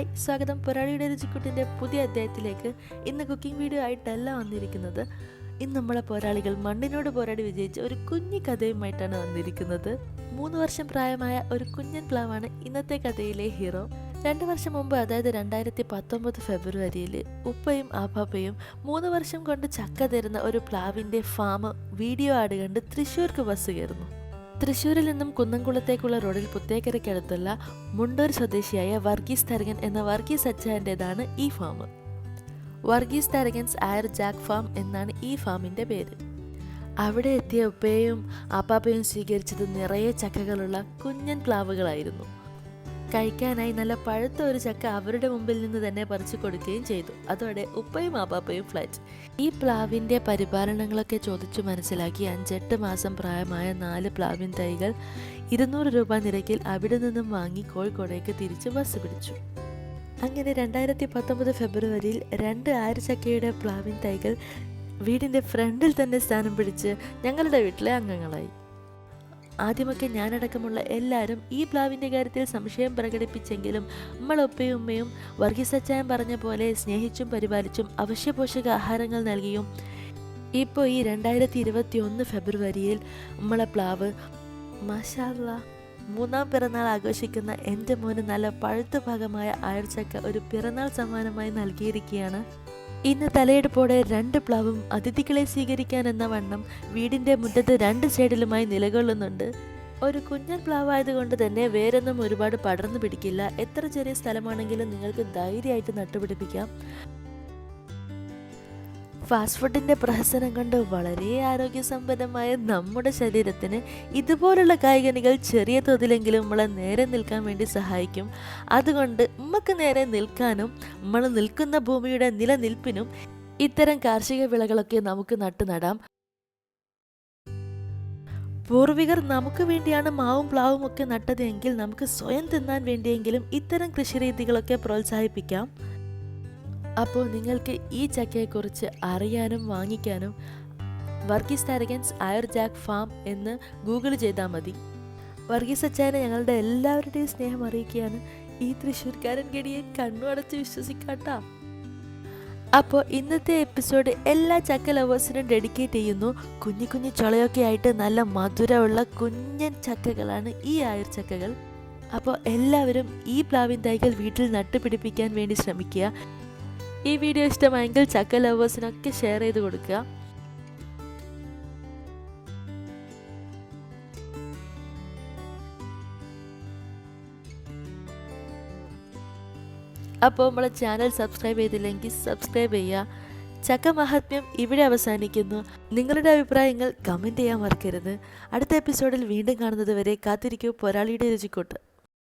Hi സ്വാഗതം. പൊരാളിയുടെ രുചിക്കുട്ടിന്റെ പുതിയ അധ്യായത്തിലേക്ക് ഇന്ന് കുക്കിംഗ് വീഡിയോ ആയിട്ടല്ല വന്നിരിക്കുന്നത്. ഇന്ന് നമ്മളെ പോരാളികൾ മണ്ണിനോട് പോരാടി വിജയിച്ച ഒരു കുഞ്ഞു കഥയുമായിട്ടാണ് വന്നിരിക്കുന്നത്. മൂന്ന് വർഷം പ്രായമായ ഒരു കുഞ്ഞൻ പ്ലാവാണ് ഇന്നത്തെ കഥയിലെ ഹീറോ രണ്ട് വർഷം മുമ്പ് അതായത് രണ്ടായിരത്തി പത്തൊമ്പത് ഫെബ്രുവരിയിൽ ഉപ്പയും ആപ്പാപ്പയും മൂന്ന് വർഷം കൊണ്ട് ചക്ക തരുന്ന ഒരു പ്ലാവിന്റെ ഫാം വീഡിയോ ആഡ് കണ്ട് തൃശ്ശൂർക്ക് ബസ് കയറുന്നു. തൃശ്ശൂരിൽ നിന്നും കുന്നംകുളത്തേക്കുള്ള റോഡിൽ പുത്തേക്കരയ്ക്കടുത്തുള്ള മുണ്ടൂർ സ്വദേശിയായ വർഗീസ് തരകൻ എന്ന വർഗീസ് അച്ചാന്റെതാണ് ഈ farm Varghese Tharakan's Ayur jack farm എന്നാണ് ഈ ഫാമിന്റെ പേര്. അവിടെ എത്തിയ ഉപ്പയും ആപ്പാപ്പയും സ്വീകരിച്ചത് നിറയെ ചക്കകളുള്ള കുഞ്ഞൻ പ്ലാവുകളായിരുന്നു. കഴിക്കാനായി നല്ല പഴുത്ത ഒരു ചക്ക അവരുടെ മുമ്പിൽ നിന്ന് തന്നെ പറിച്ചു കൊടുക്കുകയും ചെയ്തു. അതോടെ ഉപ്പയും ആപ്പാപ്പയും ഫ്ലാറ്റ്. ഈ പ്ലാവിന്റെ പരിപാലനങ്ങളൊക്കെ ചോദിച്ചു മനസ്സിലാക്കി അഞ്ചെട്ട് മാസം പ്രായമായ നാല് പ്ലാവിൻ തൈകൾ ഇരുന്നൂറ് രൂപ നിരക്കിൽ അവിടെ നിന്നും വാങ്ങി കോഴിക്കോടേക്ക് തിരിച്ച് ബസ് പിടിച്ചു. അങ്ങനെ രണ്ടായിരത്തി പത്തൊമ്പത് ഫെബ്രുവരിയിൽ രണ്ട് ആയിരച്ചക്കയുടെ പ്ലാവിൻ തൈകൾ വീടിന്റെ ഫ്രണ്ടിൽ തന്നെ സ്ഥാനം പിടിച്ച് ഞങ്ങളുടെ വീട്ടിലെ അംഗങ്ങളായി. ആദ്യമൊക്കെ ഞാനടക്കമുള്ള എല്ലാവരും ഈ പ്ലാവിന്റെ കാര്യത്തിൽ സംശയം പ്രകടിപ്പിച്ചെങ്കിലും നമ്മളൊപ്പയും ഉമ്മയും വർഗീസച്ചായം പറഞ്ഞ പോലെ സ്നേഹിച്ചും പരിപാലിച്ചും അവശ്യ പോഷക ആഹാരങ്ങൾ നൽകിയും. ഇപ്പോൾ ഈ രണ്ടായിരത്തി ഇരുപത്തി ഒന്ന് ഫെബ്രുവരിയിൽ നമ്മളെ പ്ലാവ് മഷാല്ല മൂന്നാം പിറന്നാൾ ആഘോഷിക്കുന്ന എന്റെ മോന് നല്ല പഴുത്ത ഭാഗമായ ആഴ്ചക്ക ഒരു പിറന്നാൾ സമ്മാനമായി നൽകിയിരിക്കുകയാണ്. ഇന്ന് തലയെടുപ്പോടെ രണ്ട് പ്ലാവും അതിഥികളെ സ്വീകരിക്കാൻ എന്ന വണ്ണം വീടിന്റെ മുറ്റത്ത് രണ്ട് സൈഡിലുമായി നിലകൊള്ളുന്നുണ്ട്. ഒരു കുഞ്ഞൻ പ്ലാവായതുകൊണ്ട് തന്നെ വേരൊന്നും ഒരുപാട് പടർന്നു പിടിക്കില്ല. എത്ര ചെറിയ സ്ഥലമാണെങ്കിലും നിങ്ങൾക്ക് ധൈര്യമായിട്ട് നട്ടുപിടിപ്പിക്കാം. ഫാസ്റ്റ് ഫുഡിന്റെ പ്രഹസനം കൊണ്ട് വളരെ ആരോഗ്യസമ്പന്നമായ നമ്മുടെ ശരീരത്തിന് ഇതുപോലുള്ള കായികനികൾ ചെറിയ തോതിലെങ്കിലും നമ്മളെ നേരെ നിൽക്കാൻ വേണ്ടി സഹായിക്കും. അതുകൊണ്ട് നമുക്ക് നേരെ നിൽക്കാനും നമ്മൾ നിൽക്കുന്ന ഭൂമിയുടെ നിലനിൽപ്പിനും ഇത്തരം കാർഷിക വിളകളൊക്കെ നമുക്ക് നട്ടു നടാം. പൂർവികർ നമുക്ക് വേണ്ടിയാണ് മാവും പ്ലാവും ഒക്കെ നട്ടതെങ്കിൽ നമുക്ക് സ്വയം തിന്നാൻ വേണ്ടിയെങ്കിലും ഇത്തരം കൃഷിരീതികളൊക്കെ പ്രോത്സാഹിപ്പിക്കാം. അപ്പോൾ നിങ്ങൾക്ക് ഈ ചക്കയെക്കുറിച്ച് അറിയാനും വാങ്ങിക്കാനും വർഗീസ് താരകൻസ് അയർ ജാക്ക് ഫാം എന്ന് ഗൂഗിൾ ചെയ്താൽ മതി. വർഗീസ് അച്ചായനെ ഞങ്ങളുടെ എല്ലാവരുടെയും സ്നേഹം അറിയിക്കുകയാണ്. ഈ തൃശ്ശൂർക്കാരൻ ഗടിയെ കണ്ണു അടച്ച് വിശ്വസിക്കാട്ടാ. അപ്പോൾ ഇന്നത്തെ എപ്പിസോഡ് എല്ലാ ചക്ക ലവേഴ്സിനും ഡെഡിക്കേറ്റ് ചെയ്യുന്നു. കുഞ്ഞു കുഞ്ഞു ചുളയൊക്കെ ആയിട്ട് നല്ല മധുരമുള്ള കുഞ്ഞൻ ചക്കകളാണ് ഈ അയർ ചക്കകൾ. അപ്പോൾ എല്ലാവരും ഈ പ്ലാവിൻ തൈകൾ വീട്ടിൽ നട്ടുപിടിപ്പിക്കാൻ വേണ്ടി ശ്രമിക്കുക. ഈ വീഡിയോ ഇഷ്ടമായെങ്കിൽ ചക്ക ലവേഴ്സിനൊക്കെ ഷെയർ ചെയ്ത് കൊടുക്കുക. അപ്പോൾ നമ്മളെ ചാനൽ സബ്സ്ക്രൈബ് ചെയ്തില്ലെങ്കിൽ സബ്സ്ക്രൈബ് ചെയ്യുക. ചക്ക മഹാത്മ്യം ഇവിടെ അവസാനിക്കുന്നു. നിങ്ങളുടെ അഭിപ്രായങ്ങൾ കമന്റ് ചെയ്യാൻ മറക്കരുത്. അടുത്ത എപ്പിസോഡിൽ വീണ്ടും കാണുന്നത് വരെ കാത്തിരിക്കൂ. പോരാളിയുടെ രുചിക്കോട്ട്.